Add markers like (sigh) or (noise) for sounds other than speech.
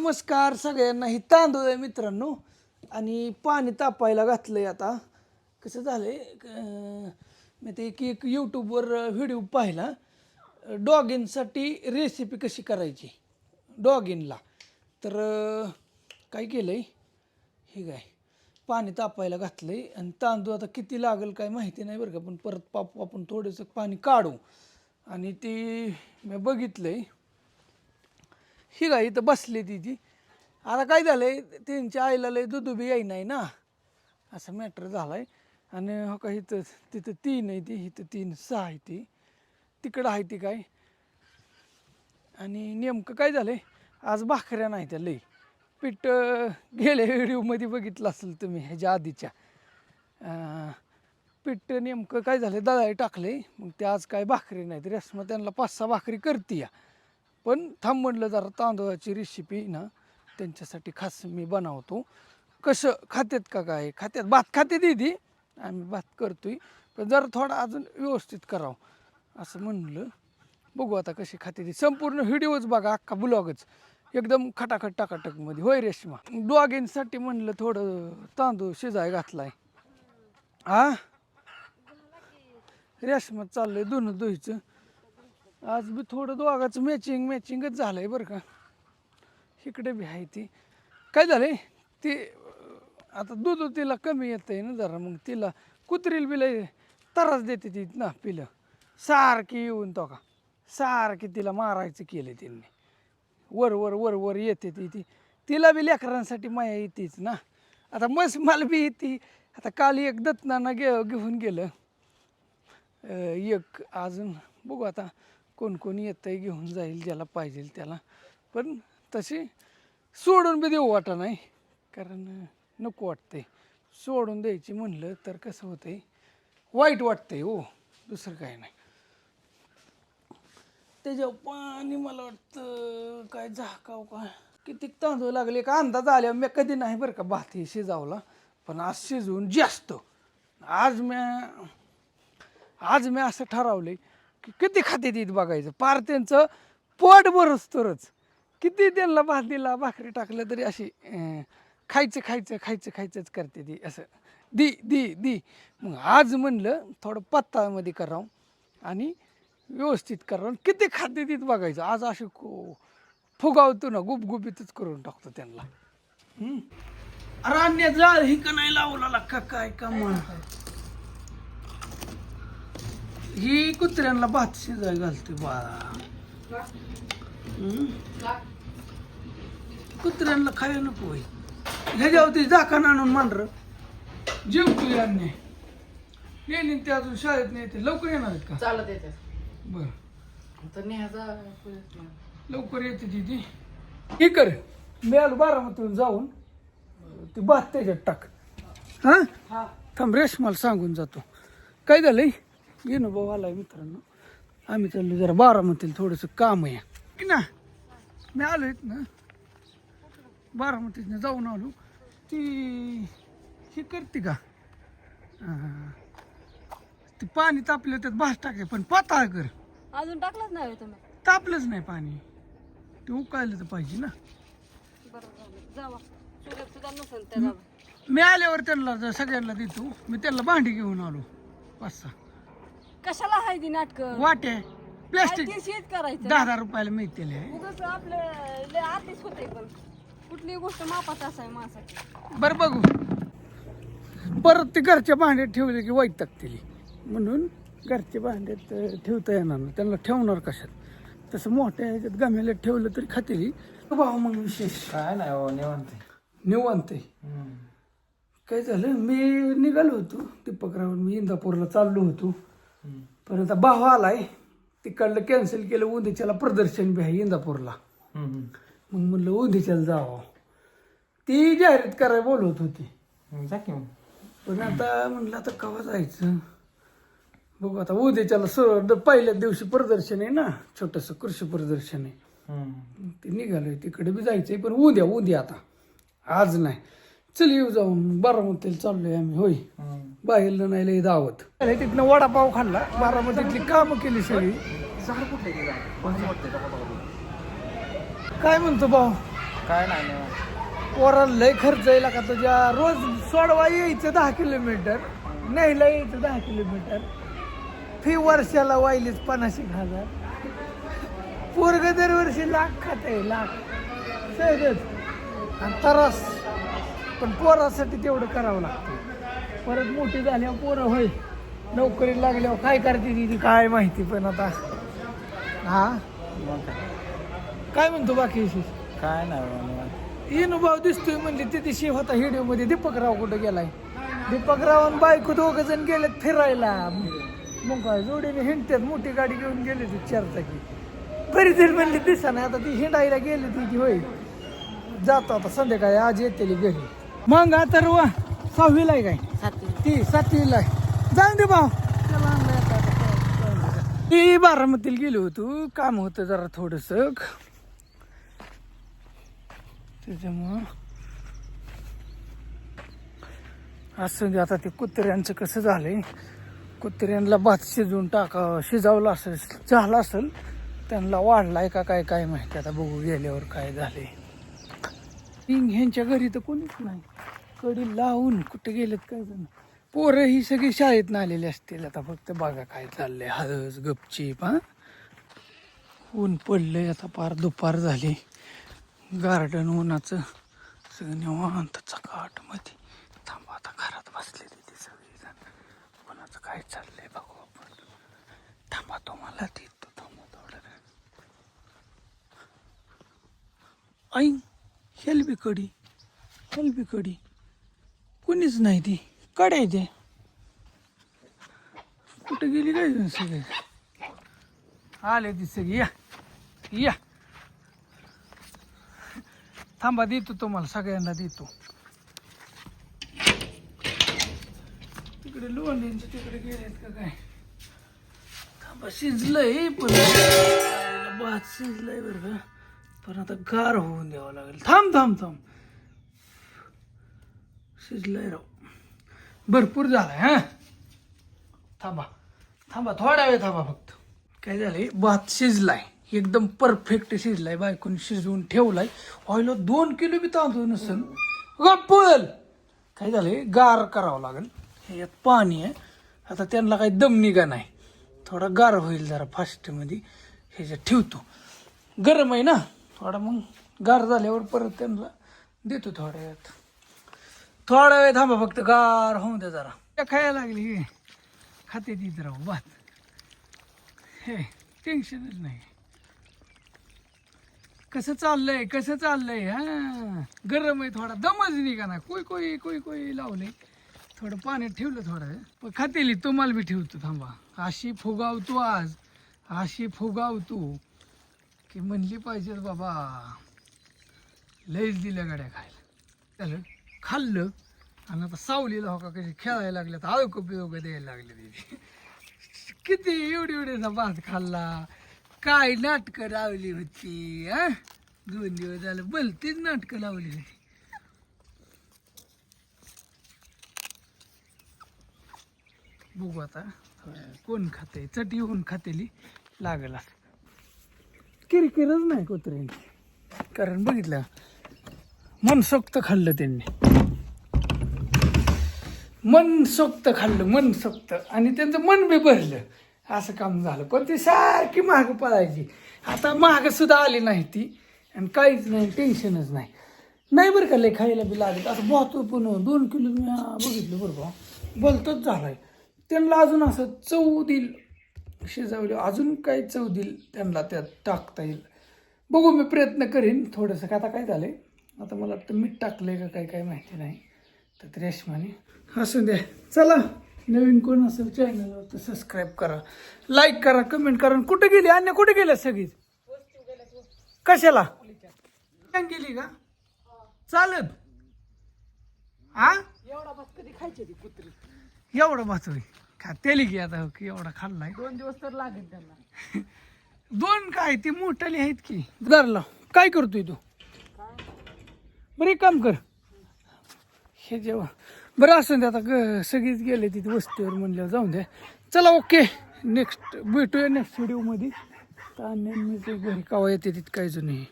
नमस्कार सगळ्यांना. ही तांदूळ आहे मित्रांनो. आणि पाणी तापायला घातलं आहे आता. कसं झालं आहे मी ते एक एक यूट्यूबवर व्हिडिओ पाहिला. डॉगिनसाठी रेसिपी कशी करायची? डॉगिनला. तर काय केलं आहे हे काय पाणी तापायला घातलं आहे आणि तांदूळ आता किती लागेल काय माहिती नाही बरं का पण परत पाप आपण थोडंसं पाणी काढू. आणि ते मी बघितलं आहे ही गाय इथं बसली ती ती. आता काय झालं आहे त्यांच्या आईला लय दुधुबी बी नाही ना. असं मॅटर झालाय. आणि हो का इथं तिथं तीन आहे ती इथं तीन सहा आहे ती. तिकडं आहे ती काय आणि नेमकं काय झालं आहे आज भाकऱ्या नाही त्या लई पीठ गेल्या व्हिडिओमध्ये बघितलं असेल तुम्ही ह्याच्या आधीच्या. पीठ नेमकं काय झालं दळाई टाकले मग ते आज काय भाकरी नाहीत रेसमा त्यांना पाच सहा भाकरी करते या पण थांब म्हणलं जरा तांदळाची रेसिपी ना त्यांच्यासाठी खास मी बनवतो. कसं खात्यात का काय? खात्यात भात खाते दिदी. आम्ही भात करतोय. पण जरा थोडा अजून व्यवस्थित करावं. असं म्हणलं बघू आता कशी खाते ती. संपूर्ण व्हिडिओच बघा अख्खा ब्लॉगच. एकदम खटाखट टाकाटकमध्ये. होय रेशमा. डॉगिनसाठी म्हणलं थोडं तांदूळ शिजाय घातलाय. हा रेशमा चाललंय दोन दोहीचं आज बी थोडं दोघाचं मॅचिंग मॅचिंगच झालंय बरं का. इकडे बी आहे ती. काय झालंय? ते आता दूध तिला कमी येतंय ना जरा मग तिला कुत्रील बिला लय त्रास देते ती ना पिलं. सारखी येऊन तो का सारखी तिला मारायचं केलं त्यांनी. वर वर वर वर येते ती ती. तिला बी लेकरांसाठी माया येतेच ना. आता मस मला बी येते. आता काल एक दत्ताना गे घेऊन गेलं. एक अजून बघू आता. कोण कोण येतंय घेऊन जाईल ज्याला पाहिजे त्याला. पण तशी सोडून बी देऊ वाटा नाही कारण नको वाटतंय. सोडून द्यायची म्हणलं तर कसं होतंय? वाईट वाटतंय हो दुसरं काय नाही. त्याच्यावर पाणी मला वाटतं काय झाकाव का? किती तांदूळ लागले का? अंदाज आल्या मी कधी नाही बरं का भात हे शिजावला. पण आज शिजवून जास्त. आज मी आज मी असं ठरवलंय की किती खाते देत बघायचं? पार त्यांचं पोट भरस तरच किती त्यांना भात दिला भाकरी टाकलं तरी अशी अं, खायचं खायचं खायचं खायचंच करते ती असं. दी दी दी. मग आज म्हणलं थोडं पत्तामध्ये करावं आणि व्यवस्थित करावं. किती खाते देत बघायचं? आज असे को फुगावतो ना गुपगुपीतच करून टाकतो त्यांना. हम्म. अरे अन्य जाळ ही का नाही लावला का काय का मग ही कुत्र्यांना भात शिजाय घालते बाळा. हम्म. कुत्र्यांना खायला नको होय ह्याच्यावरती झाकण आणून मांडर. जेवतो अन्य. येईन ते अजून शाळेत नाही ते लवकर येणार आहेत का? चालत येते. बर. तर. लवकर येते तिथे हे कर. मी आलो बारामतीहून जाऊन. ते भात त्याच्यात टाक. हा? हा. थांब रेशमाला सांगून जातो. काय झालंय? भाऊ आलाय मित्रांनो. आम्ही चाललो जरा बारामतीला थोडंसं काम आहे. की ना? मी आलो आहेत ना. बारामतीतनं जाऊन आलो. ती ही करते का. ती पाणी तापलं त्यात भात टाके पण पाताळ कर. अजून टाकलंच नाही होय तुम्ही? तापलंच नाही पाणी. ते उकायला तर पाहिजे ना. बरं झालं. जावा. सूर्य सुद्धा नसेल त्या जावा. मी आल्यावर त्यांना ज- सगळ्यांना देतो. मी त्यांना भांडी घेऊन आलो. पाच सहा. कशाला हाय ती नाटक? वाटे प्लॅस्टिक शेत करायचं? दहा दहा रुपयाला मिळतील हे. उगाच आपलं लय आधीच होते पण. कुठली गोष्ट मापात असाय माणसाची. बरं बघू. परत ते घरच्या भांड्यात ठेवले की वाईट टाकतील म्हणून घरच्या भांड्यात अं, ठेवता येणार नाही. त्यांना ठेवणार कशात? तसं मोठ्या ह्याच्यात गमेल्यात ठेवलं तरी खातील भाऊ मग विशेष. काय नाही हो निवांत निवांत आहे. काय झालं? मी निघालो होतो. दीपकराव मी इंदापूरला चाललो होतो. पण आता भाव आलाय. तिकडलं कॅन्सल केलं उद्याच्याला प्रदर्शन बी आहे इंदापूरला. मग म्हणलं उद्याच्याला जावं. ती जाहिरात करायला बोलवत होती. जा की मग. पण आता म्हणलं आता केव्हा जायचं? बघू आता उद्याच्याला सर पहिल्याच दिवशी प्रदर्शन आहे ना छोटंसं कृषी प्रदर्शन आहे. ते निघालोय तिकडे बी जायचंय पण उद्या उद्या आता. आज नाही. चल येऊ जाऊन बारामतीला चाललोय आम्ही होय. बाहेरला नाही लय दावत अरे तिथनं वडापाव खाल्ला. बारामतीतली कामं केली सगळी. काय म्हणतो भाऊ? काय नाही पोराला लय खर्च येईल का तुझ्या रोज सोडवा यायचं दहा किलोमीटर न्यायला यायचं दहा किलोमीटर. फी वर्षाला वाहिलीच पन्नास एक हजार. पोरग दरवर्षी लाख खात आहे लाख. सहजच आणि तरास. पण पोरासाठी तेवढं करावं लागतं. परत मोठी झाल्यावर पोरं होय नोकरी लागल्यावर काय करते ती काय माहिती पण आता. हा? काय म्हणतो बाकी विशेष? काय नाही इनुभाव दिसतोय म्हणले ते दिवशी होता व्हिडिओमध्ये दीपकराव कुठं गेलाय? दीपकराव आणि बायको दोघ जण गेलेत फिरायला. मग काय जोडीने हिंडतात मोठी गाडी घेऊन गेले ती चारचाकी. बरी तरी म्हणली दिसा नाही आता ती हिंडायला गेली ती की होय. जातो आता संध्याकाळी आज येते घरी. मग आता रुवा सहावीला आहे काय? ती सातवीला आहे. जाऊन दे भाऊ. ती बारामतीला गेलो होतो काम होतं जरा थोडस. त्याच्यामुळं असं आता ते कुत्र्यांचं कसं झालंय? कुत्र्यांना भात शिजवून टाका शिजावलं असेल झालं असेल त्यांना वाढलाय का काय काय माहिती आता बघू गेल्यावर काय झाले ह्यांच्या घरी तर कोणीच नाही. कडी लावून कुठे गेलेत काय जण? पोरं ही सगळी शाळेत आलेली असतील आता फक्त बघा काय चाललंय. हळस गपचीप हा? ऊन पडलंय आता पार दुपार झाली. गार्डन उन्हाचं सगळं निवांत चकाटमध्ये थांबा आता घरात बसले तिथे सगळी जण कोणाचं काय चाललंय बघू आपण. थांबा तुम्हाला देतो थांबा थोडं आई हेल्बी कडी. हेल्बी कडी. कोणीच नाही ती. कड्या ते कुठे गेली काय सगळे? आले ती सगळी. या. या. थांबा देतो तुम्हाला. सगळ्यांना देतो. तिकडे लोणींचे तिकडे गेलेत का काय? थांबा शिजलंय पण भात शिजलंय बरं का. पण आता गार होऊन द्यावं लागेल. थांब थांब थांब. शिजलंय राव. भरपूर झालाय हा? थांबा थांबा थोडा वेळ थांबा फक्त. काय झालंय? भात शिजलाय. एकदम परफेक्ट शिजलाय बायकोन शिजवून ठेवलाय. ऑइल दोन किलो बी तांदूळ नसेल गप्पल! काय झालंय? गार करावं लागेल. ह्याच्यात पाणी आहे. आता त्यांना काही दम निघा नाही. थोडा गार होईल जरा फास्टमध्ये. ह्याच्यात ठेवतो. गरम आहे ना? थोडा मग गार झाल्यावर परत त्यांना देतो थोड्या वेळात. थोडा वेळ थांबा फक्त गार होऊन द्या जरा. त्या खायला लागली हे. खाते ती राहू. भात हे टेन्शनच नाही. कसं चाललंय कसं चाललंय हा? गरम आहे थोडा दमच निघा ना. कोई कोई कोई कोई लावलंय थोडं पाण्यात ठेवलं थोडं. पण खातेली तुम्हाला बी ठेवतो थांबा. अशी फुगावतो आज. अशी फुगावतो. की म्हणली पाहिजे बाबा. लईच दिल्या गाड्या खायला. चालेल खाल्लं. आणि आता सावलीला हो का कशी खेळायला लागल्या तर आळको पिळको द्यायला लागले तिथे किती एवढी एवढीचा भात खाल्ला. काय नाटकं लावली होती हा? दोन दिवस झालं भलतीच नाटकं लावली होती. बघू आता कोण खाते चटी होऊन खातेली लागला. किरकिरच नाही कुत्र्यांची. कारण बघितलं मनसोक्त खाल्लं त्यांनी. मनसोक्त खाल्लं मनसोक्त आणि त्यांचं मन बी भरलं. असं काम झालं. पण ती सारखी महाग पळायची. आता महाग सुद्धा आली नाही ती. आणि काहीच नाही टेन्शनच नाही. नाही बरं का लय खायला बी लागत असं बोहतो पण दोन किलो मी बघितलं बरं का. बोलतोच झालाय. त्यांना अजून असं चव देईल. शिजवले अजून काही चव देईल त्यांना त्यात टाकता येईल. बघू मी प्रयत्न करीन थोडंसं. का आता काय झालं आहे आता मला वाटतं मीठ टाकलंय का काय काय माहिती नाही. तर रेशमाने. असू द्या. चला नवीन कोण असेल चॅनलवर तर सबस्क्राईब करा. लाईक करा कमेंट करा. आणि कुठे गेली? अन्य कुठे गेल्या सगळीच? कशाला? गेली का? चालत हा? एवढा भात कधी खायचे ती कुत्री? एवढं भाचोई खा तेली की आता हो की एवढा खाल्लाय. दोन दिवस तर लागेल त्यांना. (laughs) दोन काय? ती मोठाली आहेत की. धरला. काय करतोय तू? बरं एक काम कर. हे जेव्हा बरं असं दे आता ग सगळीच गेले तिथे वस्तीवर म्हणल्यावर जाऊन द्या. चला ओके. नेक्स्ट भेटूया नेक्स्ट व्हिडिओमध्ये तर आणि मी ते घरी कावा येते तिथं काहीच नाही